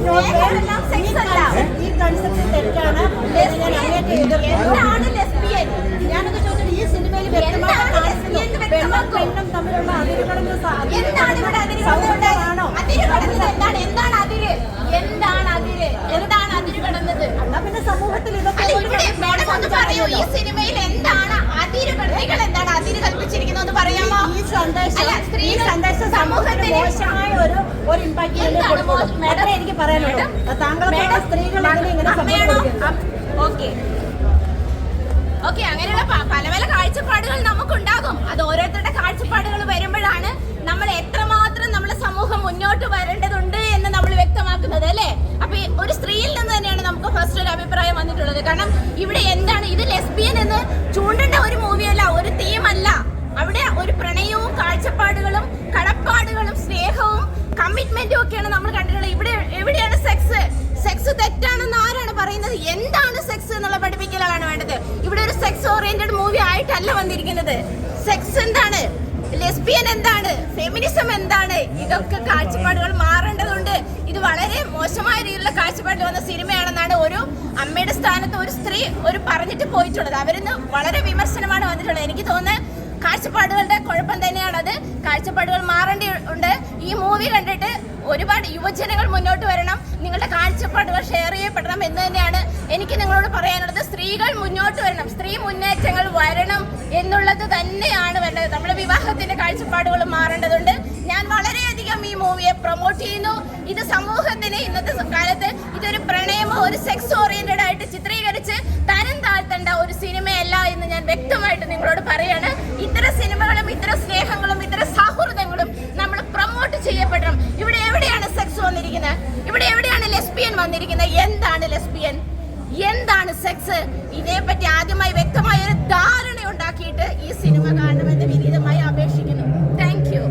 ഈ കൺസെപ്റ്റ് തെറ്റാണ് ഞാൻ അങ്ങേയറ്റം എതിർക്കുന്നു. എന്താണ് ലെസ്ബിയൻ ഞാനത് ചോദിച്ചത് ഈ സിനിമയിൽ വ്യക്തമായിട്ട് എന്താണ് കാണിക്കുന്നു. lesbian എന്ന് പെണ്ണും വ്യക്തമാക്കൂ. പെണ്ണും തമ്മിലുള്ള അതിരുകളെന്ന് സ- എന്താണ് ഇവിടെ അതിര് സൗഹൃദമാണോ? അതിര് കടന്നത് എന്താണ് എന്താണ് അതിര് എന്താണ് അതിര് എന്താണ് അതിര് കടന്നത് എന്നാ പിന്നെ സമൂഹത്തിൽ ഇതൊക്കെ അല്ല ഒരു ഇവിടെ മാഡം ഒന്ന് പറയൂ ഈ സംസാരമല്ലോ. സിനിമയിൽ എന്താണ് അതിര് നിങ്ങൾ എന്താണ് അതിര് കൽപ്പിച്ചിരിക്കുന്നത് എന്ന് പറയാമോ ഈ സന്ദേശം അല്ല, ഈ സ്ത്രീകൾ സന്ദേശം സമൂഹത്തിന് സമൂഹത്തിന് മോശമായ ഒരു ഇമ്പാക്ട് അത്രേ എനിക്ക് പറയാനുള്ളൂ. താങ്കളെ സ്ത്രീകൾ ഓക്കെ. ഓക്കെ അങ്ങനെയുള്ള പല പല കാഴ്ചപ്പാടുകൾ നമുക്കുണ്ടാകും. അത് ഓരോരുത്തരുടെ കാഴ്ചപ്പാടുകൾ വരുമ്പോഴാണ് നമ്മൾ എത്രമാത്രം നമ്മുടെ സമൂഹം മുന്നോട്ട് വരേണ്ടതുണ്ട് എന്ന് നമ്മൾ വ്യക്തമാക്കുന്നത് അല്ലേ? അപ്പൊ ഒരു സ്ത്രീയിൽ നിന്ന് തന്നെയാണ് നമുക്ക് ഫസ്റ്റ് ഒരു അഭിപ്രായം വന്നിട്ടുള്ളത്. കാരണം ഇവിടെ എന്താണ് ഇത് ലെസ്ബിയൻ എന്ന് ചൂണ്ടേണ്ട എന്താണ് സെക്സ് എന്നുള്ള പഠിപ്പിക്കലാണ് വേണ്ടത്? ഇവിടെ ഒരു സെക്സ് ഓറിയന്റഡ് മൂവി ആയിട്ടല്ല വന്നിരിക്കുന്നത്. സെക്സ് എന്താണ്? ലെസ്ബിയൻ എന്താണ്? ഫെമിനിസം എന്താണ്? ഇതൊക്കെ കാഴ്ചപ്പാടുകൾ മാറേണ്ടതുണ്ട്. ഇത് വളരെ മോശമായ രീതിയിലുള്ള കാഴ്ചപ്പാടിൽ വന്ന സിനിമയാണെന്നാണ് ഒരു അമ്മയുടെ സ്ഥാനത്ത് ഒരു സ്ത്രീ ഒരു പറഞ്ഞിട്ട് പോയിട്ടുള്ളത്. അവരിന്ന് വളരെ വിമർശനമാണ് വന്നിട്ടുള്ളത്. എനിക്ക് തോന്നുന്നത് കാഴ്ചപ്പാടുകളുടെ കുഴപ്പം തന്നെയാണത്. കാഴ്ചപ്പാടുകൾ മാറേണ്ടി ഉണ്ട്. ഈ മൂവി കണ്ടിട്ട് ഒരുപാട് യുവജനങ്ങൾ മുന്നോട്ട് വരണം. നിങ്ങളുടെ കാഴ്ചപ്പാടുകൾ ഷെയർ ചെയ്യപ്പെടണം എന്ന് തന്നെയാണ് എനിക്ക് നിങ്ങളോട് പറയാനുള്ളത്. സ്ത്രീകൾ മുന്നോട്ട് വരണം. സ്ത്രീ മുന്നേറ്റങ്ങൾ വരണം എന്നുള്ളത് തന്നെയാണ് വേണ്ടത്. നമ്മുടെ വിവാഹത്തിന്റെ കാഴ്ചപ്പാടുകൾ മാറേണ്ടതുണ്ട്. ഞാൻ വളരെയധികം ഈ മൂവിയെ പ്രൊമോട്ട് ചെയ്യുന്നു. ഇത് സമൂഹത്തിന് ഇന്നത്തെ കാലത്ത് ഇതൊരു പ്രണയമോ ഒരു സെക്സ് ഓറിയന്റഡ് ആയിട്ട് ചിത്രീകരിച്ച് തരം താഴ്ത്തേണ്ട ഒരു സിനിമയല്ല എന്ന് ഞാൻ വ്യക്തമായിട്ട് നിങ്ങളോട് പറയാണ്. ഇത്തരം സിനിമകളും ഇത്തരം സ്നേഹങ്ങളും ഇത്തരം സൗഹൃദങ്ങളും നമ്മൾ പ്രൊമോട്ട് ചെയ്യപ്പെടണം ഇവിടെ എവിടെയാണ് സെക്സ് വന്നിരിക്കുന്നത് ഇവിടെ എവിടെയാണ് ലെസ്ബിയൻ വന്നിരിക്കുന്നത് എന്താണ് ലെസ്ബിയൻ എന്താണ് സെക്സ് ഇതേപ്പറ്റി ആദ്യമായി വ്യക്തമായ ഒരു ധാരണ ഉണ്ടാക്കിയിട്ട് ഈ സിനിമ കാണണമെന്ന് വിനീതമായി അപേക്ഷിക്കുന്നു. Thank you